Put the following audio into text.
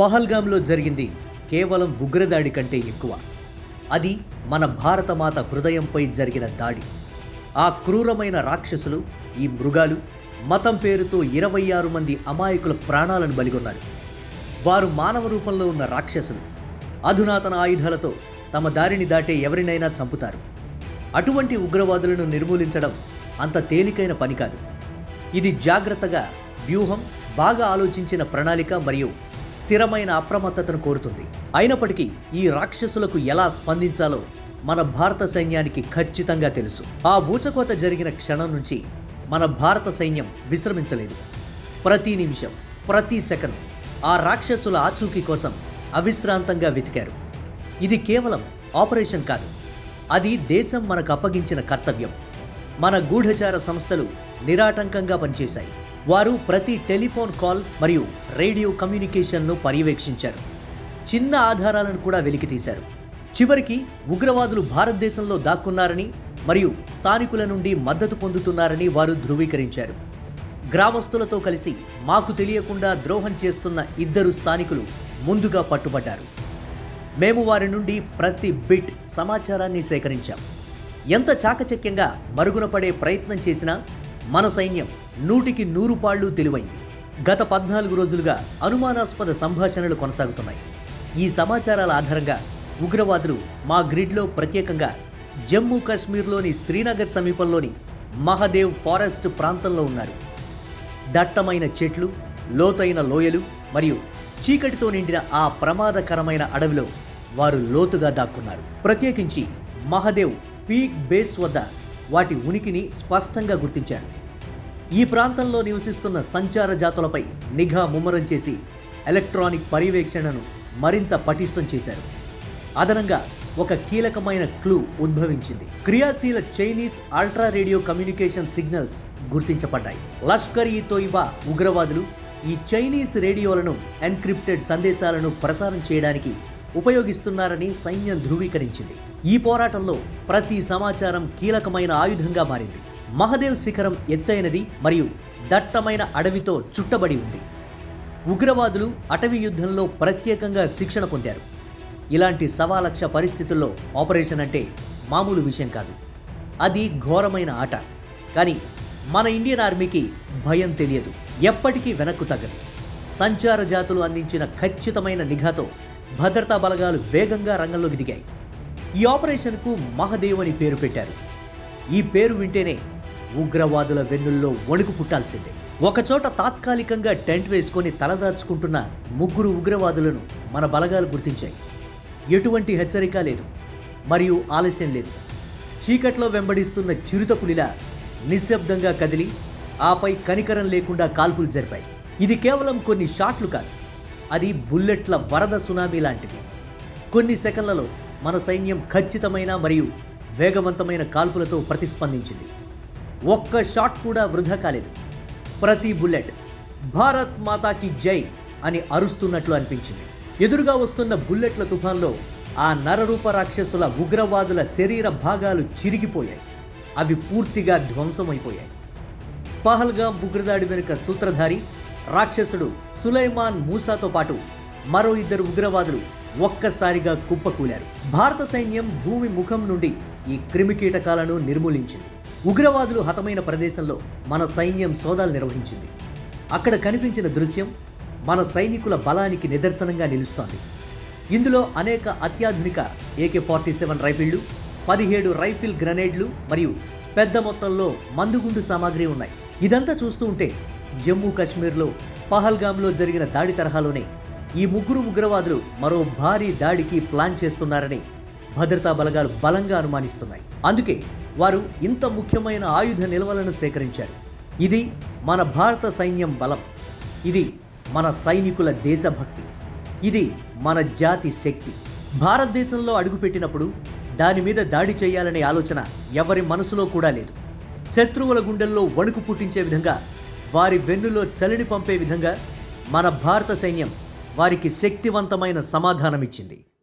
పహల్గామ్లో జరిగింది కేవలం ఉగ్రదాడి కంటే ఎక్కువ. అది మన భారతమాత హృదయంపై జరిగిన దాడి. ఆ క్రూరమైన రాక్షసులు ఈ మృగాలు మతం పేరుతో ఇరవై ఆరు మంది అమాయకుల ప్రాణాలను బలిగొన్నారు. వారు మానవ రూపంలో ఉన్న రాక్షసులు. అధునాతన ఆయుధాలతో తమ దారిని దాటే ఎవరినైనా చంపుతారు. అటువంటి ఉగ్రవాదులను నిర్మూలించడం అంత తేలికైన పని కాదు. ఇది జాగ్రత్తగా వ్యూహం బాగా ఆలోచించిన ప్రణాళిక మరియు స్థిరమైన అప్రమత్తతను కోరుతుంది. అయినప్పటికీ ఈ రాక్షసులకు ఎలా స్పందించాలో మన భారత సైన్యానికి ఖచ్చితంగా తెలుసు. ఆ ఊచకోత జరిగిన క్షణం నుంచి మన భారత సైన్యం విశ్రమించలేదు. ప్రతి నిమిషం ప్రతి సెకండ్ ఆ రాక్షసుల ఆచూకీ కోసం అవిశ్రాంతంగా వెతికారు. ఇది కేవలం ఆపరేషన్ కాదు అది దేశం మనకు అప్పగించిన కర్తవ్యం. మన గూఢచార సంస్థలు నిరాటంకంగా పనిచేశాయి. వారు ప్రతి టెలిఫోన్ కాల్ మరియు రేడియో కమ్యూనికేషన్ను పర్యవేక్షించారు. చిన్న ఆధారాలను కూడా వెలికితీశారు చివరికి ఉగ్రవాదులు భారతదేశంలో దాక్కున్నారని మరియు స్థానికుల నుండి మద్దతు పొందుతున్నారని వారు ధృవీకరించారు. గ్రామస్తులతో కలిసి మాకు తెలియకుండా ద్రోహం చేస్తున్న ఇద్దరు స్థానికులు ముందుగా పట్టుబడ్డారు. మేము వారి నుండి ప్రతి బిట్ సమాచారాన్ని సేకరించాం. ఎంత చాకచక్యంగా మరుగున పడే ప్రయత్నం చేసినా మన సైన్యం నూటికి నూరు పాళ్ళు తెలివైంది. గత పద్నాలుగు రోజులుగా అనుమానాస్పద సంభాషణలు కొనసాగుతున్నాయి. ఈ సమాచారాల ఆధారంగా ఉగ్రవాదులు మా గ్రిడ్లో ప్రత్యేకంగా జమ్మూ కాశ్మీర్లోని శ్రీనగర్ సమీపంలోని మహదేవ్ ఫారెస్ట్ ప్రాంతంలో ఉన్నారు. దట్టమైన చెట్లు లోతైన లోయలు మరియు చీకటితో నిండిన ఆ ప్రమాదకరమైన అడవిలో వారు లోతుగా దాక్కున్నారు. ప్రత్యేకించి మహదేవ్ పీక్ బేస్ వద్ద వాటి ఉనికిని స్పష్టంగా గుర్తించారు. ఈ ప్రాంతంలో నివసిస్తున్న సంచార జాతులపై నిఘా ముమ్మరం చేసి ఎలక్ట్రానిక్ పర్యవేక్షణను మరింత పటిష్టం చేశారు. అదనంగా ఒక కీలకమైన క్లూ ఉద్భవించింది. క్రియాశీల Chinese ultra radio communication signals గుర్తించబడ్డాయి. లష్కర్ ఈ తోయిబా ఉగ్రవాదులు ఈ చైనీస్ రేడియోలను ఎన్క్రిప్టెడ్ సందేశాలను ప్రసారం చేయడానికి ఉపయోగిస్తున్నారని సైన్యం ధృవీకరించింది. ఈ పోరాటంలో ప్రతి సమాచారం కీలకమైన ఆయుధంగా మారింది. మహదేవ్ శిఖరం ఎత్తైనది మరియు దట్టమైన అడవితో చుట్టబడి ఉంది. ఉగ్రవాదులు అటవీ యుద్ధంలో ప్రత్యేకంగా శిక్షణ పొందారు. ఇలాంటి సవాలక్ష పరిస్థితుల్లో ఆపరేషన్ అంటే మామూలు విషయం కాదు. అది ఘోరమైన ఆట. కానీ మన ఇండియన్ ఆర్మీకి భయం తెలియదు. ఎప్పటికీ వెనక్కు తగ్గదు. సంచార జాతులు అందించిన ఖచ్చితమైన నిఘాతో భద్రతా బలగాలు వేగంగా రంగంలోకి దిగాయి. ఈ ఆపరేషన్కు మహదేవ్ అని పేరు పెట్టారు. ఈ పేరు వింటేనే ఉగ్రవాదుల వెన్నుల్లో వణుకు పుట్టాల్సిందే. ఒకచోట తాత్కాలికంగా టెంట్ వేసుకొని తలదాచుకుంటున్న ముగ్గురు ఉగ్రవాదులను మన బలగాలు గుర్తించాయి. ఎటువంటి హెచ్చరిక లేదు మరియు ఆలస్యం లేదు. చీకట్లో వెంబడిస్తున్న చిరుత పులిలా నిశ్శబ్దంగా కదిలి ఆపై కనికరం లేకుండా కాల్పులు జరిపాయి. ఇది కేవలం కొన్ని షాట్లు కాదు అది బుల్లెట్ల వరద సునామీ లాంటిది. కొన్ని సెకన్లలో మన సైన్యం ఖచ్చితమైన మరియు వేగవంతమైన కాల్పులతో ప్రతిస్పందించింది. ఒక్క షాట్ కూడా వృధా కాలేదు. ప్రతి బుల్లెట్ భారత్ మాతాకి జై అని అరుస్తున్నట్లు అనిపించింది. ఎదురుగా వస్తున్న బుల్లెట్ల తుఫాన్లో ఆ నరరూప రాక్షసుల ఉగ్రవాదుల శరీర భాగాలు చిరిగిపోయాయి. అవి పూర్తిగా ధ్వంసమైపోయాయి. పహల్గాం ఉగ్రదాడి వెనుక సూత్రధారి రాక్షసుడు సులైమాన్ మూసాతో పాటు మరో ఇద్దరు ఉగ్రవాదులు ఒక్కసారిగా కుప్పకూలారు. భారత సైన్యం భూమి ముఖం నుండి ఈ క్రిమికీటకాలను నిర్మూలించింది. ఉగ్రవాదులు హతమైన ప్రదేశంలో మన సైన్యం సోదాలు నిర్వహించింది. అక్కడ కనిపించిన దృశ్యం మన సైనికుల బలానికి నిదర్శనంగా నిలుస్తోంది. ఇందులో అనేక అత్యాధునిక ఏకే ఫార్టీ సెవెన్ రైఫిళ్ళు పదిహేడు రైఫిల్ గ్రనేడ్లు మరియు పెద్ద మొత్తంలో మందుగుండు సామాగ్రి ఉన్నాయి. ఇదంతా చూస్తూ ఉంటే జమ్మూ కాశ్మీర్లో పహల్గామ్లో జరిగిన దాడి తరహాలోనే ఈ ముగ్గురు ఉగ్రవాదులు మరో భారీ దాడికి ప్లాన్ చేస్తున్నారని భద్రతా బలగాలు బలంగా అనుమానిస్తున్నాయి. అందుకే వారు ఇంత ముఖ్యమైన ఆయుధ నిల్వలను సేకరించారు. ఇది మన భారత సైన్యం బలం. ఇది మన సైనికుల దేశభక్తి. ఇది మన జాతి శక్తి. భారతదేశంలో అడుగుపెట్టినప్పుడు దాని మీద దాడి చేయాలనే ఆలోచన ఎవరి మనసులో కూడా లేదు. శత్రువుల గుండెల్లో వణుకు పుట్టించే విధంగా వారి వెన్నులో చలిని పంపే విధంగా మన భారత సైన్యం వారికి శక్తివంతమైన సమాధానమిచ్చింది.